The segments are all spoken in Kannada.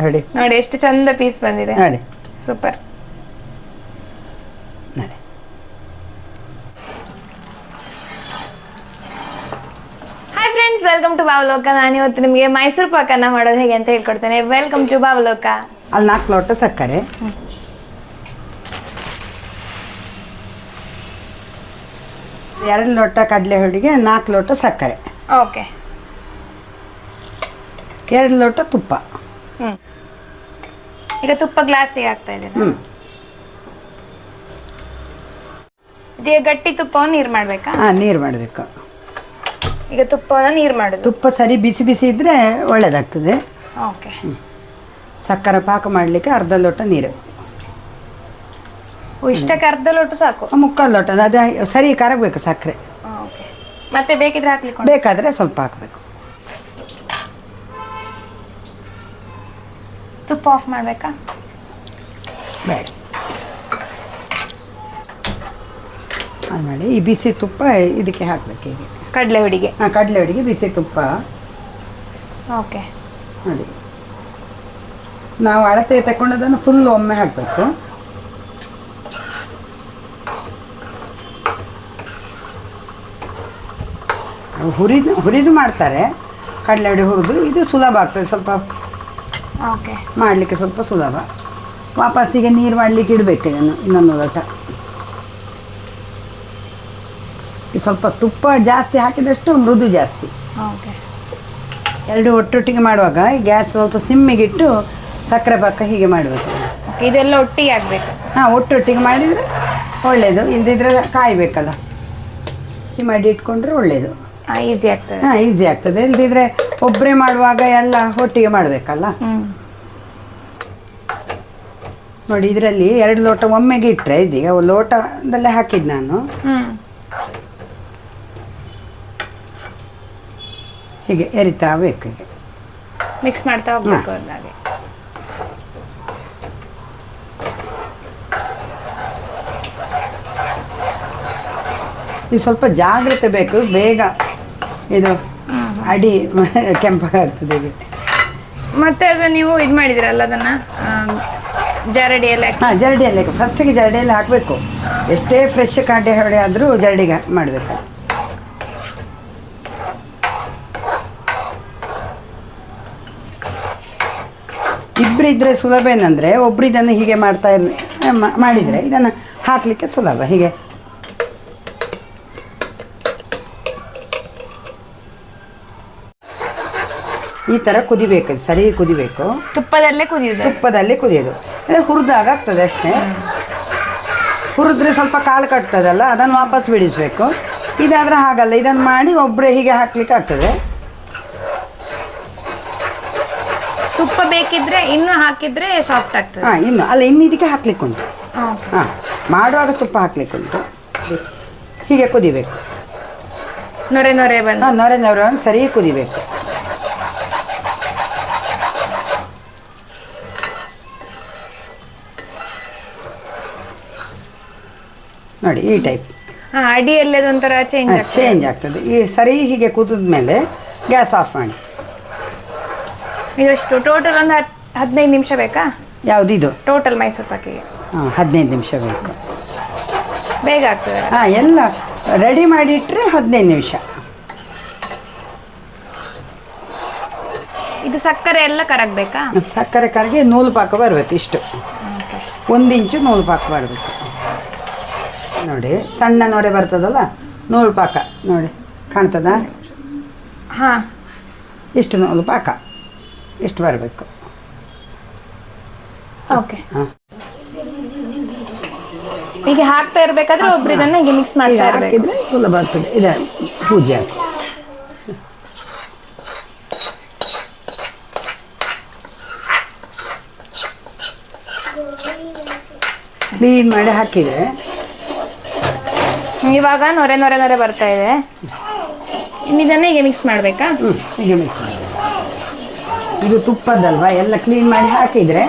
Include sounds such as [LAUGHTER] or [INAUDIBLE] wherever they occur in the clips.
ನೋಡಿ. ನೋಡಿ ಎಷ್ಟು ಚಂದ ಪೀಸ್ ಬಂದಿದೆ. ನೋಡಿ. ಸೂಪರ್ ನೋಡಿ. Hi friends welcome to Bavaloka ನಾನು ಇವತ್ತು ನಿಮಗೆ ಮೈಸೂರು ಪಾಕನ ಮಾಡೋದು ಹೇಗೆ ಅಂತ ಹೇಳ್ಕೊಡ್ತೇನೆ. ವೆಲ್ಕಮ್ ಟು ಬಾವಲೋಕ ಅಲ್ಲಿ ನಾಲ್ಕು ಲೋಟ ಸಕ್ಕರೆ. ಎರಡು ಲೋಟ ಕಡಲೆ ಹೋಳಿಗೆ ನಾಲ್ಕು ಲೋಟ ಸಕ್ಕರೆ. ಓಕೆ ಎರಡು ಲೋಟ ತುಪ್ಪ. ಹ್ಞೂ ಈಗ ತುಪ್ಪ ಗ್ಲಾಸಿಗೆ ಹಾಕ್ತಾ ಇದ್ದೀನಿ. ಹ್ಞೂ ಇದೀಗ ಗಟ್ಟಿ ತುಪ್ಪವನ್ನು ನೀರು ಮಾಡಬೇಕಾ? ಹಾಂ ನೀರು ಮಾಡಬೇಕು. ಈಗ ತುಪ್ಪವನ್ನು ನೀರು ಮಾಡೋದು. ತುಪ್ಪ ಸರಿ ಬಿಸಿ ಬಿಸಿ ಇದ್ರೆ ಒಳ್ಳೇದಾಗ್ತದೆ. ಓಕೆ. ಸಕ್ಕರೆ ಪಾಕ ಮಾಡಲಿಕ್ಕೆ ಅರ್ಧ ಲೋಟ ನೀರು. ಇಷ್ಟಕ್ಕೆ ಅರ್ಧ ಲೋಟ ಸಾಕು? ಮುಕ್ಕಾಲು ಲೋಟ. ಅದು ಸರಿ ಕರಗಬೇಕು ಸಕ್ಕರೆ. ಓಕೆ. ಮತ್ತೆ ಬೇಕಿದ್ರೆ ಹಾಕ್ಲಿಕ್ಕೆ ಬೇಕಾದ್ರೆ ಸ್ವಲ್ಪ ಹಾಕಬೇಕು. ತುಪ್ಪ ಆಫ್ ಮಾಡಬೇಕಾ? ಬೇಡ. ಅದು ಮಾಡಿ. ಈ ಬಿಸಿ ತುಪ್ಪ ಇದಕ್ಕೆ ಹಾಕಬೇಕು ಹೀಗೆ. ಕಡಲೆ ಹುಡಿಗೆ. ಹಾಂ ಕಡಲೆ ಅಡಿಗೆ ಬಿಸಿ ತುಪ್ಪ. ಓಕೆ. ನೋಡಿ. ನಾವು ಅಳತೆ ತಗೊಂಡದನ್ನು ಫುಲ್ ಒಮ್ಮೆ ಹಾಕಬೇಕು. ಹುರಿದು ಹುರಿದು ಮಾಡ್ತಾರೆ. ಕಡಲೆ ಹುಡಿ ಹುರಿದು. ಇದು ಸುಲಭ ಆಗ್ತದೆ. ಸ್ವಲ್ಪ ಮಾಡಲಿಕ್ಕೆ ಸ್ವಲ್ಪ ಸುಲಭ. ವಾಪಸ್ಸಿಗೆ ನೀರು ಮಾಡಲಿಕ್ಕೆ ಇಡಬೇಕು ಇದನ್ನು ಇನ್ನೊಂದು ಲೋಟ. ಈ ಸ್ವಲ್ಪ ತುಪ್ಪ ಜಾಸ್ತಿ ಹಾಕಿದಷ್ಟು ಮೃದು ಜಾಸ್ತಿ. ಓಕೆ. ಎರಡು ಒಟ್ಟೊಟ್ಟಿಗೆ ಮಾಡುವಾಗ ಈ ಗ್ಯಾಸ್ ಸ್ವಲ್ಪ ಸಿಮ್ಮಿಗಿಟ್ಟು ಸಕ್ಕರೆ ಪಾಕ ಹೀಗೆ ಮಾಡಬೇಕು. ಓಕೆ ಇದೆಲ್ಲ ಒಟ್ಟಿಗೆ ಆಗಬೇಕು ಹಾಂ ಒಟ್ಟೊಟ್ಟಿಗೆ ಮಾಡಿದರೆ ಒಳ್ಳೆಯದು ಇಲ್ಲದಿದ್ರೆ ಕಾಯಬೇಕಲ್ಲ. ಮಾಡಿ ಇಟ್ಕೊಂಡ್ರೆ ಒಳ್ಳೆಯದು ಈಸಿ ಆಗ್ತದೆ. ಹಾಂ ಈಸಿ ಆಗ್ತದೆ. ಇಲ್ಲದಿದ್ರೆ ಒಬ್ಬರೇ ಮಾಡುವಾಗ ಎಲ್ಲ ಒಟ್ಟಿಗೆ ಮಾಡಬೇಕಲ್ಲ? ನೋಡಿ ಇದರಲ್ಲಿ ಎರಡು ಲೋಟ ಒಮ್ಮೆಗೆ ಇಟ್ಟರೆ ಇದೀಗ ಲೋಟದಲ್ಲೇ ಹಾಕಿದ್ದು ನಾನು. ಹೀಗೆ ಎರಿತಾ ಬೇಕು ಹೀಗೆ. ಮಿಕ್ಸ್ ಮಾಡ್ತಾ ಹೋಗ್ಬೇಕು ಹಾಗೆ ಇದು ಸ್ವಲ್ಪ ಜಾಗ್ರತೆ ಬೇಕು ಬೇಗ ಇದು ಅಡಿ [LAUGHS] ಕೆಂಪಾಗ್ತದೆ ಇದು. ಮತ್ತೆ ಅದು ನೀವು ಇದು ಮಾಡಿದಿರಲ್ಲ ಅದನ್ನ? ಆಮ್, ಜರಡಿ ಎಲ್ಲ ಹಾಕಿ. ಹಾಂ ಜರಡಿಯಲ್ಲಿ ಫಸ್ಟಿಗೆ ಜರಡಿಯಲ್ಲಿ ಹಾಕಬೇಕು. ಎಷ್ಟೇ ಫ್ರೆಶ್ ಕಾಡೆ ಹೊಡೆ ಆದರೂ ಜರಡಿಗೆ ಮಾಡಬೇಕು. ಇಬ್ಬರಿದ್ರೆ ಸುಲಭ ಏನಂದರೆ ಒಬ್ರು ಇದನ್ನು ಹೀಗೆ ಮಾಡ್ತಾ ಇರ್ ಮ- ಮಾಡಿದರೆ ಇದನ್ನು ಹಾಕಲಿಕ್ಕೆ ಸುಲಭ. ಹೀಗೆ ಈ ಥರ ಕುದಿಬೇಕು ಸರಿ ಕುದಿಬೇಕು. ತುಪ್ಪದಲ್ಲೇ ಕುದಿಯೋದು. ತುಪ್ಪದಲ್ಲೇ ಕುದಿಯೋದು. ಅದೇ ಹುರಿದಾಗ ಆಗ್ತದೆ ಅಷ್ಟೇ. ಹುರಿದ್ರೆ ಸ್ವಲ್ಪ ಕಾಳು ಕಟ್ತದಲ್ಲ ಅದನ್ನು ವಾಪಸ್ ಬಿಡಿಸ್ಬೇಕು. ಇದಾದ್ರೆ ಹಾಗಲ್ಲ ಇದನ್ನು ಮಾಡಿ ಒಬ್ಬರೇ ಹೀಗೆ ಹಾಕ್ಲಿಕ್ಕೆ ಆಗ್ತದೆ. ತುಪ್ಪ ಬೇಕಿದ್ರೆ ಇನ್ನು ಹಾಕಿದ್ರೆ ಸಾಫ್ಟ್ ಆಗ್ತದೆ. ಹಾಂ ಇನ್ನು ಅಲ್ಲ ಇನ್ನು ಇದಕ್ಕೆ ಹಾಕ್ಲಿಕ್ಕೆ ಉಂಟು. ಹಾಂ. ಮಾಡುವಾಗ ತುಪ್ಪ ಹಾಕ್ಲಿಕ್ಕೆ ಉಂಟು. ಹೀಗೆ ಕುದಿಬೇಕು. ನೊರೆ ನೊರೆ ಬಂದು. ಹಾಂ ನೊರೆ ನೊರೆ ಬಂದು ಸರಿ ಕುದಿಬೇಕು. ನೋಡಿ ಈ ಟೈಪ್ ಅಡಿಯಲ್ಲಿ ಅದೊಂಥರ ಚೇಂಜ್ ಚೇಂಜ್ ಆಗ್ತದೆ. ಈ ಸರಿ ಹೀಗೆ ಕುದಿದ ಮೇಲೆ ಗ್ಯಾಸ್ ಆಫ್ ಮಾಡಿ. ಇದಷ್ಟು ಟೋಟಲ್ ಒಂದು ಹತ್ತು ಹದಿನೈದು ನಿಮಿಷ ಬೇಕಾ? ಯಾವುದು ಇದು? ಟೋಟಲ್ ಮೈಸೂರು ಪಾಕಿಗೆ. ಹಾಂ ಹದಿನೈದು ನಿಮಿಷ ಬೇಕು. ಬೇಗ ಆಗ್ತದೆ. ಹಾಂ ಎಲ್ಲ ರೆಡಿ ಮಾಡಿ ಇಟ್ಟರೆ ಹದಿನೈದು ನಿಮಿಷ. ಇದು ಸಕ್ಕರೆ ಎಲ್ಲ ಕರಗಬೇಕಾ? ಸಕ್ಕರೆ ಕರಗಿ ನೂಲು ಪಾಕ ಬರಬೇಕು ಇಷ್ಟು. ಒಂದು ಇಂಚು ನೂಲು ಪಾಕ ಬರಬೇಕು. ನೋಡಿ ಸಣ್ಣ ನೊರೆ ಬರ್ತದಲ್ಲ ನೂಲು ಪಾಕ ನೋಡಿ ಕಾಣ್ತದ? ಹಾಂ. ಇಷ್ಟು ನೂಲು ಪಾಕ ಇಷ್ಟು ಬರಬೇಕು. ಓಕೆ. ಹಾಂ. ಈಗ ಹಾಕ್ತಾ ಇರಬೇಕಾದ್ರೆ ಒಬ್ರು ಇದನ್ನ ಹೀಗೆ ಮಿಕ್ಸ್ ಮಾಡ್ತಾ ಇರಬೇಕು. ಹಾಕಿದರೆ ಸುಲಭ ಆಗ್ತದೆ ಇದೆ ಪೂಜೆ ಹಾಕಿ ಕ್ಲೀನ್ ಮಾಡಿ ಹಾಕಿದರೆ ಇವಾಗ ನೊರೆ ನೊರೆ ನೊರೆ ಬರ್ತಾ ಇದೆ. ಇನ್ನು ಹೀಗೆ ಮಿಕ್ಸ್ ಮಾಡಬೇಕಾ? ಹ್ಞೂ ಹೀಗೆ ಮಿಕ್ಸ್ ಮಾಡಿ ಇದು ತುಪ್ಪದಲ್ವಾ? ಎಲ್ಲ ಕ್ಲೀನ್ ಮಾಡಿ ಹಾಕಿದರೆ?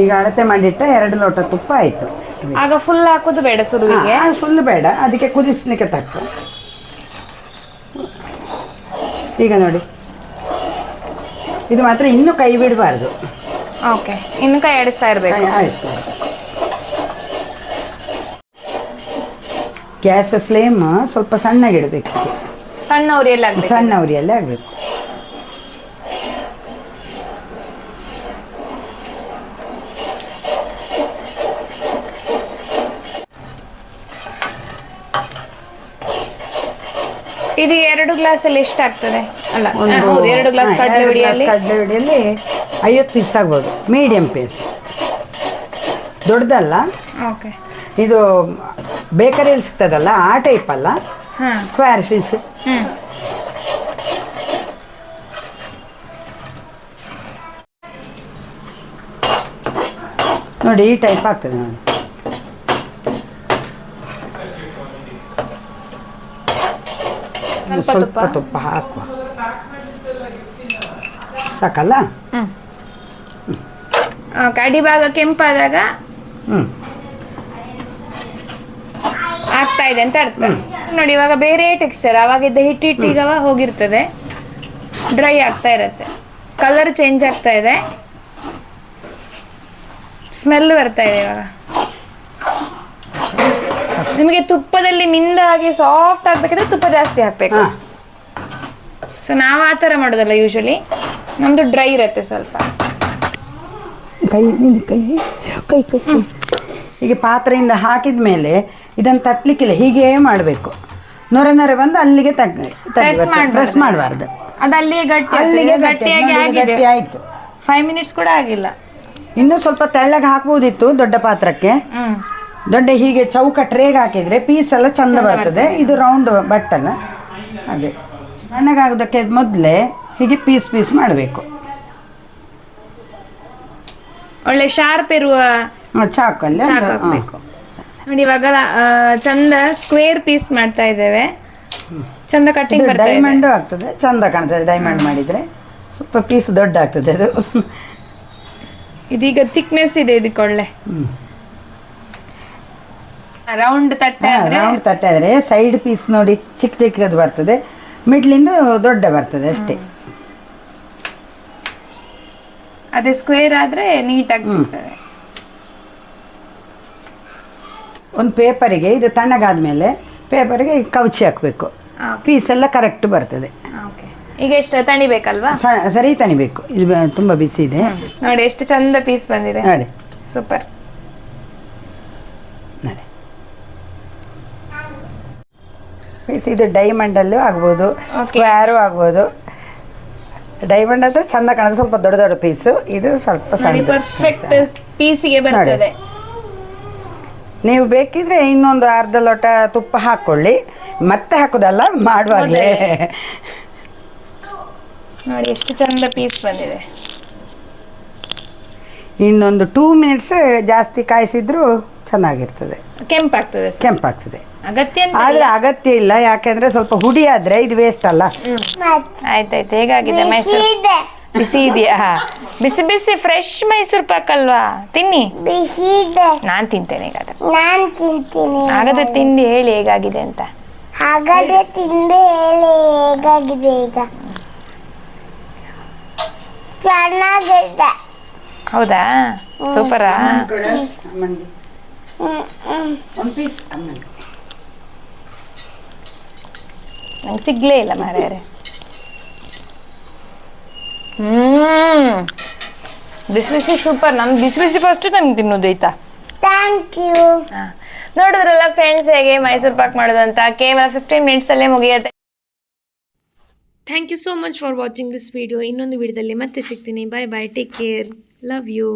ಈಗ ಅಳತೆ ಮಾಡಿಟ್ಟ ಎರಡು ಲೋಟ ತುಪ್ಪ ಆಯಿತು. ಆಗ ಫುಲ್ ಹಾಕೋದು ಬೇಡ ಸುರುವಿಗೆ. ಫುಲ್ ಬೇಡ. ಅದಕ್ಕೆ ಕುದಿಸ್ಲಿಕ್ಕೆ ತಕ್ಕ. ಈಗ ನೋಡಿ. ಇದು ಮಾತ್ರ ಇನ್ನೂ ಕೈ ಬಿಡಬಾರ್ದು. ಓಕೆ ಇನ್ನು ಕೈ ಆಡಿಸ್ತಾ ಇರಬೇಕು. ಆಯ್ತು. ಗ್ಯಾಸ್ ಫ್ಲೇಮ್ ಸ್ವಲ್ಪ ಸಣ್ಣಗಿಡಬೇಕು ಸಣ್ಣ ಉರಿಯಲ್ಲಿ ಆಗ್ಬೇಕು. ಸಣ್ಣ ಉರಿಯಲ್ಲೇ ಆಗಬೇಕು. ಇದು ಎರಡು ಗ್ಲಾಸಲ್ಲಿ ಎಷ್ಟಾಗ್ತದೆ? ಅಲ್ಲ ಹೌದು ಎರಡು ಗ್ಲಾಸ್ ಕಡಲೆ ಕಡಲೆ ಐವತ್ತು ಪೀಸ್ ಆಗ್ಬೋದು ಮೀಡಿಯಂ ಪೀಸ್ ದೊಡ್ಡದಲ್ಲ? ಓಕೆ. ಇದು ಬೇಕರಿಯಲ್ಲಿ ಸಿಗ್ತದಲ್ಲ ಆ ಟೈಪ್ ಅಲ್ಲ? ಸ್ಕ್ವೇರ್ ಪೀಸ್ ನೋಡಿ ಈ ಟೈಪ್ ಆಗ್ತದೆ ನೋಡಿ. ಸ್ವಲ್ಪ ತುಪ್ಪ ಹಾಕುವ. ಸಾಕಲ್ಲ ಹ್ಮ್. ಭಾಗ ಕೆಂಪಾದಾಗ ಹ್ಞೂ ಆಗ್ತಾ ಇದೆ ಅಂತ ಅರ್ಥ. ನೋಡಿ ಇವಾಗ ಬೇರೆ ಟೆಕ್ಸ್ಚರ್ ಅವಾಗಿದ್ದ ಹಿಟ್ಟು ಹಿಟ್ಟು ಈಗ ಹೋಗಿರ್ತದೆ. ಡ್ರೈ ಆಗ್ತಾ ಇರುತ್ತೆ. ಕಲರ್ ಚೇಂಜ್ ಆಗ್ತಾ ಇದೆ. ಸ್ಮೆಲ್ ಬರ್ತಾ ಇದೆ ಇವಾಗ. ನಿಮಗೆ ತುಪ್ಪದಲ್ಲಿ ಮಿಂದ ಹಾಗೆ ಸಾಫ್ಟ್ ಆಗ್ಬೇಕಿದ್ರೆ ತುಪ್ಪ ಜಾಸ್ತಿ ಹಾಕ್ಬೇಕು. ಹಾಂ. ಸೊ ನಾವು ಆ ಥರ ಮಾಡೋದಲ್ಲ ಯೂಶಲಿ ನಮ್ದು ಡ್ರೈ ಇರುತ್ತೆ ಸ್ವಲ್ಪ. ಕೈ ಕೈ ಕೈ ಕೈ. ಹೀಗೆ ಪಾತ್ರೆಯಿಂದ ಹಾಕಿದ ಮೇಲೆ ಇದನ್ನು ತಟ್ಲಿಕ್ಕಿಲ್ಲ ಹೀಗೇ ಮಾಡಬೇಕು. ನೊರೆ ನೊರೆ ಬಂದು ಅಲ್ಲಿಗೆ ತಗ್. ಪ್ರೆಸ್ ಮಾಡಬಾರ್ದು. ಅದು ಅಲ್ಲಿಗೆ ಗಟ್ಟಿ ಅಲ್ಲಿಗೆ ಗಟ್ಟಿಯಾಗಿ ಆಗಿದೆ. ಗಟ್ಟಿ ಆಯಿತು. ಫೈವ್ ಮಿನಿಟ್ಸ್ ಕೂಡ ಆಗಿಲ್ಲ. ಇನ್ನೂ ಸ್ವಲ್ಪ ತೆಳ್ಳಗೆ ಹಾಕ್ಬೋದಿತ್ತು ದೊಡ್ಡ ಪಾತ್ರಕ್ಕೆ. ಹ್ಮ್. ದೊಡ್ಡ ಹೀಗೆ ಚೌಕ ಟ್ರೇಗ್ ಹಾಕಿದ್ರೆ ಪೀಸ್ ಎಲ್ಲ ಚಂದ ಬರ್ತದೆ. ಇದು ರೌಂಡ್ ಬಟ್ಟಲ್ಲ. ಹಾಗೆ. ಸಣ್ಣಗಾಗೋದಕ್ಕೆ ಮೊದಲೇ ಹೀಗೆ ಪೀಸ್ ಪೀಸ್ ಮಾಡಬೇಕು. ಒಳ್ಳೆ ಶಾರ್ಪ್ ಇರುವ ಚಾಕಲ್ಲಿ ಚಾಕ್ ಹಾಕ್ಬೇಕು. ನೋಡಿ ಇವಾಗ ಚಂದ ಸ್ಕ್ವೇರ್ ಪೀಸ್ ಮಾಡ್ತಾ ಇದ್ದೇವೆ. ಚಂದ ಕಟ್ಟಿಂಗ್ ಡೈಮಂಡ್ ಡೈಮಂಡು ಆಗ್ತದೆ ಚಂದ ಕಾಣ್ತದೆ ಡೈಮಂಡ್ ಮಾಡಿದ್ರೆ. ಸ್ವಲ್ಪ ಪೀಸ್ ದೊಡ್ಡ ಆಗ್ತದೆ ಅದು. ಇದೀಗ ಥಿಕ್ನೆಸ್ ಇದೆ ಇದಕ್ಕೆ ಒಳ್ಳೆ. ರೌಂಡ್ ತಟ್ಟೆ ರೌಂಡ್ ತಟ್ಟೆ ಆದರೆ ಸೈಡ್ ಪೀಸ್ ನೋಡಿ ಚಿಕ್ಕ ಚಿಕ್ಕದು ಬರ್ತದೆ. ಮಿಡ್ಲಿಂದ ದೊಡ್ಡ ಬರ್ತದೆ ಅಷ್ಟೇ. ಅದೇ ಸ್ಕ್ವೇರ್ ಆದ್ರೆ ನೀಟಾಗಿ ಸಿಗ್ತದೆ. ಒಂದು ಪೇಪರಿಗೆ ಇದು ತಣ್ಣಗಾದ್ಮೇಲೆ ಪೇಪರಿಗೆ ಕೌಚಿ ಹಾಕಬೇಕು. ಪೀಸ್ ಎಲ್ಲ ಕರೆಕ್ಟ್ ಬರ್ತದೆ. ಓಕೆ ಈಗ ಎಷ್ಟು ತಣಿಬೇಕಲ್ವಾ? ಸರಿ ತಣಿಬೇಕು. ಇದು ತುಂಬ ಬಿಸಿ ಇದೆ. ನೋಡಿ ಎಷ್ಟು ಚಂದ ಪೀಸ್ ಬಂದಿದೆ. ನೋಡಿ. ಸೂಪರ್ ನೋಡಿ. ಪೀಸ್ ಇದು ಡೈಮಂಡಲ್ಲೂ ಆಗ್ಬೋದು ಸ್ಕ್ವೇರು ಆಗ್ಬೋದು. ಡೈಮಂಡ್ ಅಂದ್ರೆ ಚಂದ ಕಾಣೋದು ಸ್ವಲ್ಪ ದೊಡ್ಡ ದೊಡ್ಡ ಪೀಸ್ ಇದು ಸ್ವಲ್ಪ ಸಣ್ಣ ಪರ್ಫೆಕ್ಟ್ ಪೀಸಿಗೆ ಬರ್ತದೆ. ನೀವು ಬೇಕಿದ್ರೆ ಇನ್ನೊಂದು ಅರ್ಧ ಲೋಟ ತುಪ್ಪ ಹಾಕೊಳ್ಳಿ. ಮತ್ತೆ ಹಾಕೋದಲ್ಲ ಮಾಡುವಾಗಲೇ. ನೋಡಿ ಎಷ್ಟು ಚಂದ ಪೀಸ್ ಬಂದಿದೆ. ಇನ್ನೊಂದು ಟೂ ಮಿನಿಟ್ಸ್ ಜಾಸ್ತಿ ಕಾಯಿಸಿದ್ರು ಚೆನ್ನಾಗಿರ್ತದೆ. ಕೆಂಪಾಗ್ತದೆ. ಕೆಂಪಾಗ್ತದೆ. ಅಗತ್ಯ ಅಂತ ಆದರೆ ಅಗತ್ಯ ಇಲ್ಲ ಯಾಕೆಂದ್ರೆ ಸ್ವಲ್ಪ ಹುಡಿ ಆದ್ರೆ ಇದು ವೇಸ್ಟ್ ಅಲ್ಲ. ಆಯ್ತಾಯ್ತು ಹೇಗಾಗಿದೆ ಮೈಸೂರು? ಬಿಸಿ ಇದೆಯಾ? ಬಿಸಿ ಬಿಸಿ ಫ್ರೆಶ್ ಮೈಸೂರು ಪಾಕ್ ಅಲ್ವಾ? ತಿನ್ನಿ. ಬಿಸಿ ಇದೆ. ನಾನ್ ತಿಂತೇನೆ ಈಗ ನಾನ್ ತಿಂತೀನಿ. ಹಾಗಾದ್ರೆ ತಿಂದು ಹೇಳಿ ಹೇಗಾಗಿದೆ ಅಂತ. ಹಾಗಾದ್ರೆ ತಿಂದು ಹೇಳಿ ಹೇಗಾಗಿದೆ ಈಗ? ಚೆನ್ನಾಗಿದೆ. ಹೌದಾ? ಸೂಪರಾ? ಒಂದು ಪೀಸ್ ನಂಗೆ ಸಿಗ್ಲೇ ಇಲ್ಲ ಮಾರ್ಯಾರೆ. ಹ್ಮ್. ಬಿಸಿ ಬಿಸಿ ಸೂಪರ್. ನಾನು ಬಿಸಿ ಬಿಸಿ ಫಸ್ಟ್ ನನ್ಗೆ ತಿನ್ನೋದು ಆಯ್ತಾ? Thank you. ನೋಡಿದ್ರಲ್ಲ ಫ್ರೆಂಡ್ಸ್ ಹೇಗೆ ಮೈಸೂರು ಪಾಕ್ ಮಾಡೋದಂತ ಅಂತ? ಕೇವಲ ಫಿಫ್ಟೀನ್ ಮಿನಿಟ್ಸಲ್ಲೇ ಮುಗಿಯುತ್ತೆ. Thank you so much for watching this video ಇನ್ನೊಂದು ವಿಡಿಯೋದಲ್ಲಿ ಮತ್ತೆ ಸಿಗ್ತೀನಿ. Bye bye take care love you